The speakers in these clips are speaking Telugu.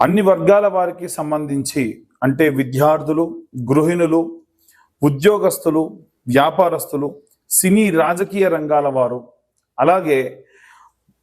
అన్ని వర్గాల వారికి సంబంధించి అంటే విద్యార్థులు గృహిణులు ఉద్యోగస్తులు వ్యాపారస్తులు సినీ రాజకీయ రంగాల వారు అలాగే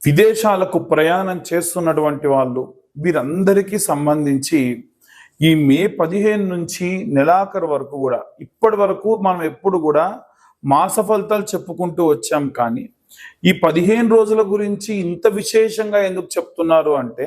విదేశాలకు ప్రయాణం చేస్తున్నటువంటి వాళ్ళు వీరందరికీ సంబంధించి ఈ మే పదిహేను నుంచి నెలాఖరు వరకు కూడా ఇప్పటి వరకు మనం ఎప్పుడు కూడా మాస ఫలితాలు చెప్పుకుంటూ వచ్చాం కానీ ఈ పదిహేను రోజుల గురించి ఇంత విశేషంగా ఎందుకు చెప్తున్నారు అంటే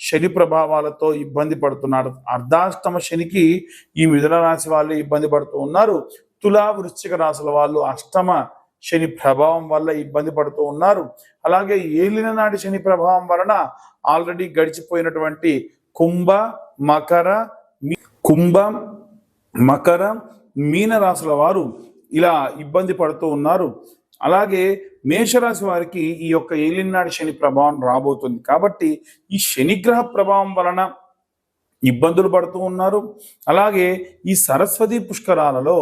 శని ప్రభావాలతో ఇబ్బంది పడుతున్నారు. అర్ధాష్టమ శనికి ఈ మిథున రాశి వాళ్ళు ఇబ్బంది పడుతూ ఉన్నారు. తులా వృశ్చిక రాశుల వాళ్ళు అష్టమ శని ప్రభావం వల్ల ఇబ్బంది పడుతూ ఉన్నారు. అలాగే ఏలిన నాటి శని ప్రభావం వలన ఆల్రెడీ గడిచిపోయినటువంటి కుంభ మకర కుంభం మకరం మకర మీన రాశుల వారు ఇలా ఇబ్బంది పడుతూ ఉన్నారు. అలాగే మేషరాశి వారికి ఈ యొక్క ఏలినాడు శని ప్రభావం రాబోతుంది. కాబట్టి ఈ శనిగ్రహ ప్రభావం వలన ఇబ్బందులు పడుతూ ఉన్నారు. అలాగే ఈ సరస్వతి పుష్కరాలలో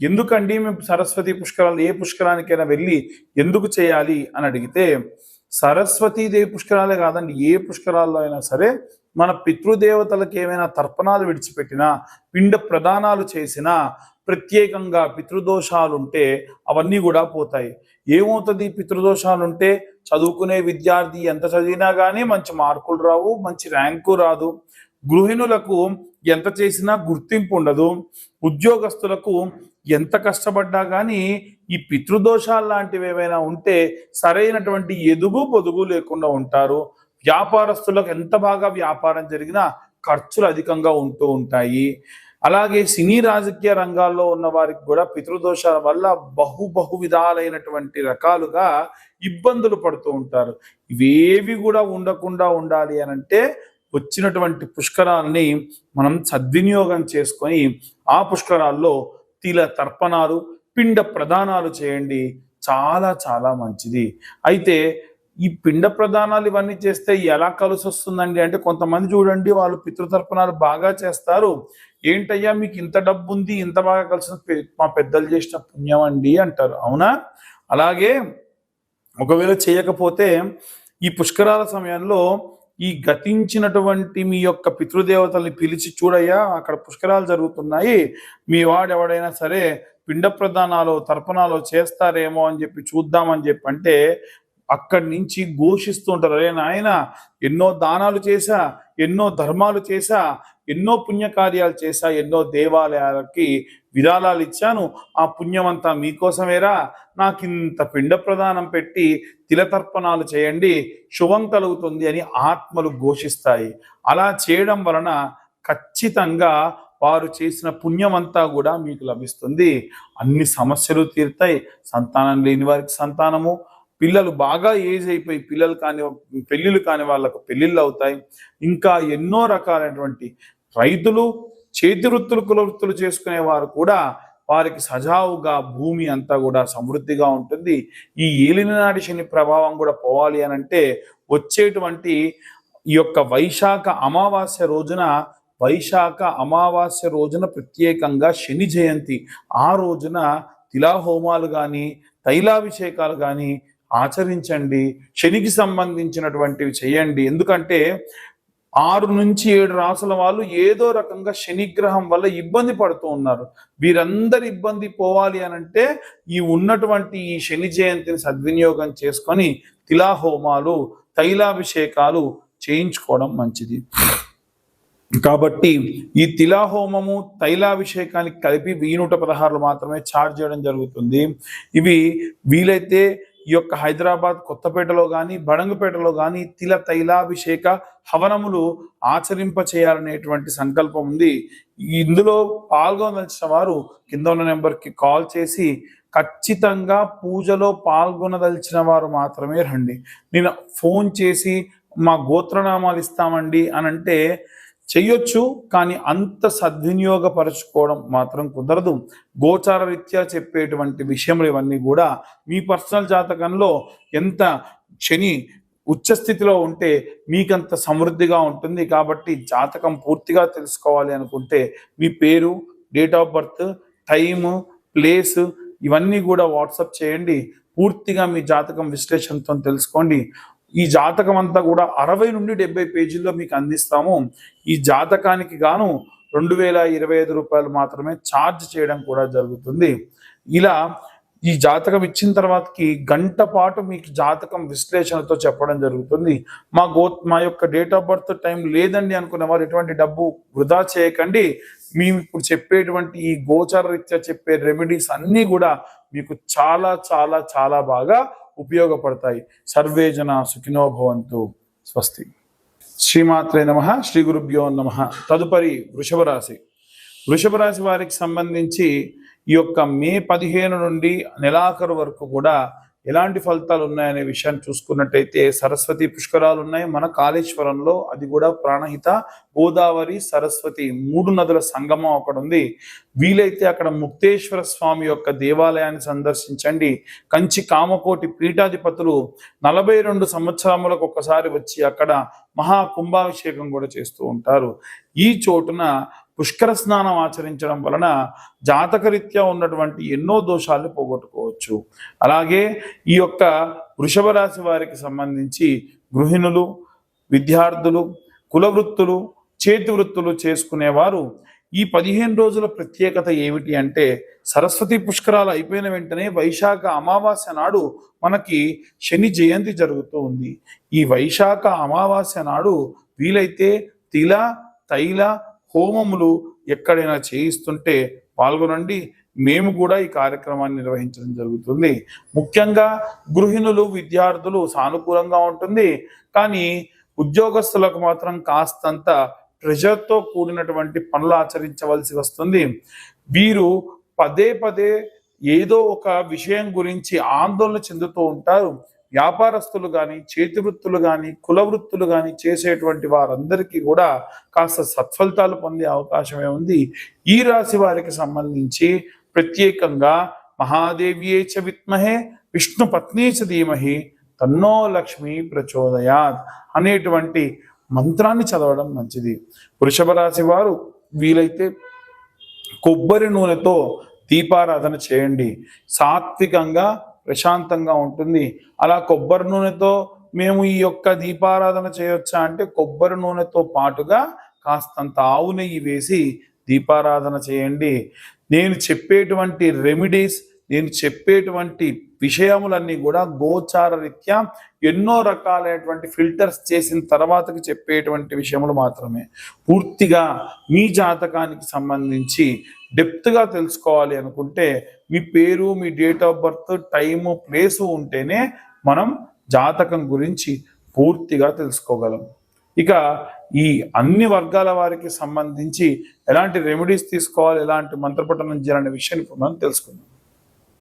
ఎందుకండి మేము సరస్వతి పుష్కరాలు ఏ పుష్కరానికైనా వెళ్ళి ఎందుకు చేయాలి అని అడిగితే సరస్వతీదేవి పుష్కరాలే కాదండి ఏ పుష్కరాల్లో అయినా సరే మన పితృదేవతలకు ఏమైనా తర్పణాలు విడిచిపెట్టినా పిండ ప్రదానాలు చేసినా ప్రత్యేకంగా పితృదోషాలు ఉంటే అవన్నీ కూడా పోతాయి. ఏమవుతుంది? పితృదోషాలుంటే చదువుకునే విద్యార్థి ఎంత చదివినా కానీ మంచి మార్కులు రావు మంచి ర్యాంకు రాదు. గృహిణులకు ఎంత చేసినా గుర్తింపు ఉండదు. ఉద్యోగస్తులకు ఎంత కష్టపడ్డా కానీ ఈ పితృదోషాలు లాంటివి ఏమైనా ఉంటే సరైనటువంటి ఎదుగు పొదుగు లేకుండా ఉంటారు. వ్యాపారస్తులకు ఎంత బాగా వ్యాపారం జరిగినా ఖర్చులు అధికంగా ఉంటూ ఉంటాయి. అలాగే సినీ రాజకీయ రంగాల్లో ఉన్న వారికి కూడా పితృదోషాల వల్ల బహు బహు విధాలైనటువంటి రకాలుగా ఇబ్బందులు పడుతూ ఉంటారు. ఇవేవి కూడా ఉండకుండా ఉండాలి అని అంటే వచ్చినటువంటి పుష్కరాలని మనం సద్వినియోగం చేసుకొని ఆ పుష్కరాల్లో తిల తర్పణాలు పిండ ప్రదానాలు చేయండి. చాలా చాలా మంచిది. అయితే ఈ పిండ ప్రదానాలు ఇవన్నీ చేస్తే ఎలా కలిసి వస్తుందండి? అంటే కొంతమంది చూడండి వాళ్ళు పితృతర్పణాలు బాగా చేస్తారు. ఏంటయ్యా మీకు ఇంత డబ్బు ఉంది ఇంత బాగా కలిసి మా పెద్దలు చేసిన పుణ్యం అండి అంటారు. అవునా? అలాగే ఒకవేళ చేయకపోతే ఈ పుష్కరాల సమయంలో ఈ గతించినటువంటి మీ యొక్క పితృదేవతల్ని పిలిచి చూడయ్యా అక్కడ పుష్కరాలు జరుగుతున్నాయి. మీ వాడు ఎవడైనా సరే పిండ ప్రదానాలు తర్పణాలు చేస్తారేమో అని చెప్పి చూద్దామని చెప్పి అంటే అక్కడి నుంచి ఘోషిస్తూ ఉంటారు. అరే నాయన ఎన్నో దానాలు చేశా ఎన్నో ధర్మాలు చేశా ఎన్నో పుణ్యకార్యాలు చేశా ఎన్నో దేవాలయాలకి విరాళాలు ఇచ్చాను. ఆ పుణ్యమంతా మీకోసమేరా? నాకింత పిండ ప్రదానం పెట్టి తిలతర్పణాలు చేయండి. శుభం కలుగుతుంది అని ఆత్మలు ఘోషిస్తాయి. అలా చేయడం వలన ఖచ్చితంగా వారు చేసిన పుణ్యమంతా కూడా మీకు లభిస్తుంది. అన్ని సమస్యలు తీరుతాయి. సంతానం లేని వారికి సంతానము పిల్లలు బాగా ఏజ్ అయిపోయి పిల్లలు కాని పెళ్ళిళ్ళు కాని వాళ్ళకు పెళ్ళిళ్ళు అవుతాయి. ఇంకా ఎన్నో రకాలైనటువంటి రైతులు చేతి వృత్తులు కులవృత్తులు చేసుకునే వారు కూడా వారికి సజావుగా భూమి అంతా కూడా సమృద్ధిగా ఉంటుంది. ఈ ఏలినాటి శని ప్రభావం కూడా పోవాలి అని అంటే వచ్చేటువంటి ఈ యొక్క వైశాఖ అమావాస్య రోజున వైశాఖ అమావాస్య రోజున ప్రత్యేకంగా శని జయంతి. ఆ రోజున తిలాహోమాలు కానీ తైలాభిషేకాలు కానీ ఆచరించండి శనికి సంబంధించినటువంటివి చేయండి. ఎందుకంటే ఆరు నుంచి ఏడు రాసుల వాళ్ళు ఏదో రకంగా శనిగ్రహం వల్ల ఇబ్బంది పడుతూ ఉన్నారు. వీరందరి ఇబ్బంది పోవాలి అని అంటే ఈ ఉన్నటువంటి ఈ శని జయంతిని సద్వినియోగం చేసుకొని తిలాహోమాలు తైలాభిషేకాలు చేయించుకోవడం మంచిది. కాబట్టి ఈ తిలాహోమము తైలాభిషేకానికి కలిపి వెయ్యి నూట పదహారులు మాత్రమే ఛార్జ్ చేయడం జరుగుతుంది. ఇవి వీలైతే ఈ యొక్క హైదరాబాద్ కొత్తపేటలో కానీ బడంగపేటలో కానీ తిల తైలాభిషేక హవనములు ఆచరింప చేయాలనేటువంటి సంకల్పం ఉంది. ఇందులో పాల్గొనదలిచిన వారు కింద ఉన్న నెంబర్కి కాల్ చేసి ఖచ్చితంగా పూజలో పాల్గొనదలిచిన వారు మాత్రమే రండి. నేను ఫోన్ చేసి మా గోత్రనామాలు ఇస్తామండి అని అంటే చెయ్యొచ్చు కానీ అంత సద్వినియోగపరచుకోవడం మాత్రం కుదరదు. గోచార రీత్యా చెప్పేటువంటి విషయములు ఇవన్నీ కూడా మీ పర్సనల్ జాతకంలో ఎంత శని ఉచ్చస్థితిలో ఉంటే మీకంత సమృద్ధిగా ఉంటుంది కాబట్టి జాతకం పూర్తిగా తెలుసుకోవాలి అనుకుంటే మీ పేరు date of birth time place ఇవన్నీ కూడా వాట్సప్ చేయండి. పూర్తిగా మీ జాతకం విశ్లేషణతో తెలుసుకోండి. ఈ జాతకం అంతా కూడా అరవై నుండి డెబ్బై పేజీల్లో మీకు అందిస్తాము. ఈ జాతకానికి గాను రెండు వేల ఇరవై ఐదు రూపాయలు మాత్రమే ఛార్జ్ చేయడం కూడా జరుగుతుంది. ఇలా ఈ జాతకం ఇచ్చిన తర్వాతకి గంట పాటు మీకు జాతకం విశ్లేషణతో చెప్పడం జరుగుతుంది. మా గో మా యొక్క డేట్ ఆఫ్ బర్త్ టైం లేదండి అనుకున్న వారు ఎటువంటి డబ్బు వృధా చేయకండి. మేము ఇప్పుడు చెప్పేటువంటి ఈ గోచర రీత్యా చెప్పే రెమెడీస్ అన్నీ కూడా మీకు చాలా చాలా చాలా బాగా ఉపయోగపడతాయి. సర్వే జన సుఖినో భవంతు. స్వస్తి. శ్రీమాత్రే నమ శ్రీ గురుభ్యో నమ. తదుపరి వృషభ రాశి వృషభ రాశి వారికి సంబంధించి ఈ యొక్క మే పదిహేను నుండి నెలాఖరు వరకు కూడా ఎలాంటి ఫలితాలు ఉన్నాయనే విషయాన్ని చూసుకున్నట్టయితే సరస్వతి పుష్కరాలు ఉన్నాయి. మన కాళేశ్వరంలో అది కూడా ప్రాణహిత. గోదావరి సరస్వతి మూడు నదుల సంగమం అక్కడ ఉంది. వీలైతే అక్కడ ముక్తేశ్వర స్వామి యొక్క దేవాలయాన్ని సందర్శించండి. కంచి కామకోటి పీఠాధిపతులు నలభై రెండు సంవత్సరములకు ఒక్కసారి వచ్చి అక్కడ మహా కుంభాభిషేకం కూడా చేస్తూ ఉంటారు. ఈ చోటున పుష్కర స్నానం ఆచరించడం వలన జాతకరీత్యా ఉన్నటువంటి ఎన్నో దోషాలు పోగొట్టుకోవచ్చు. అలాగే ఈ యొక్క వృషభ రాశి వారికి సంబంధించి గృహిణులు విద్యార్థులు కుల వృత్తులు చేతి వృత్తులు చేసుకునేవారు ఈ పదిహేను రోజుల ప్రత్యేకత ఏమిటి అంటే సరస్వతి పుష్కరాలు అయిపోయిన వెంటనే వైశాఖ అమావాస్య నాడు మనకి శని జయంతి జరుగుతూ ఉంది. ఈ వైశాఖ అమావాస్య నాడు వీలైతే తిల తైల హోమములు ఎక్కడైనా చేయిస్తుంటే పాల్గొనండి. మేము కూడా ఈ కార్యక్రమాన్ని నిర్వహించడం జరుగుతుంది. ముఖ్యంగా గృహిణులు విద్యార్థులు సానుకూలంగా ఉంటుంది. కానీ ఉద్యోగస్తులకు మాత్రం కాస్తంత ప్రెషర్తో కూడినటువంటి పనులు ఆచరించవలసి వస్తుంది. వీరు పదే పదే ఏదో ఒక విషయం గురించి ఆందోళన చెందుతూ ఉంటారు. వ్యాపారస్తులు కానీ చేతి వృత్తులు కానీ కుల వృత్తులు కానీ చేసేటువంటి వారందరికీ కూడా కాస్త సత్ఫలితాలు పొందే అవకాశమే ఉంది. ఈ రాశి వారికి సంబంధించి ప్రత్యేకంగా మహాదేవ్యే చ విత్మహే విష్ణు పత్ని చ ధీమహి తన్నో లక్ష్మి ప్రచోదయాత్ అనేటువంటి మంత్రాన్ని చదవడం మంచిది. వృషభ రాశి వారు వీలైతే కొబ్బరి నూనెతో దీపారాధన చేయండి. సాత్వికంగా ప్రశాంతంగా ఉంటుంది. అలా కొబ్బరి నూనెతో మేము ఈ యొక్క దీపారాధన చేయొచ్చా అంటే కొబ్బరి నూనెతో పాటుగా కాస్తంత ఆవు నెయ్యి వేసి దీపారాధన చేయండి. నేను చెప్పేటువంటి రెమెడీస్ నేను చెప్పేటువంటి విషయములన్నీ కూడా గోచార రీత్యా ఎన్నో రకాలైనటువంటి ఫిల్టర్స్ చేసిన తర్వాతకి చెప్పేటువంటి విషయములు మాత్రమే. పూర్తిగా మీ జాతకానికి సంబంధించి డెప్త్గా తెలుసుకోవాలి అనుకుంటే మీ పేరు మీ date of birth time place ఉంటేనే మనం జాతకం గురించి పూర్తిగా తెలుసుకోగలం. ఇక ఈ అన్ని వర్గాల వారికి సంబంధించి ఎలాంటి రెమెడీస్ తీసుకోవాలి ఎలాంటి మంత్రపఠనం చేయాలనే విషయాన్ని మనం తెలుసుకుందాం.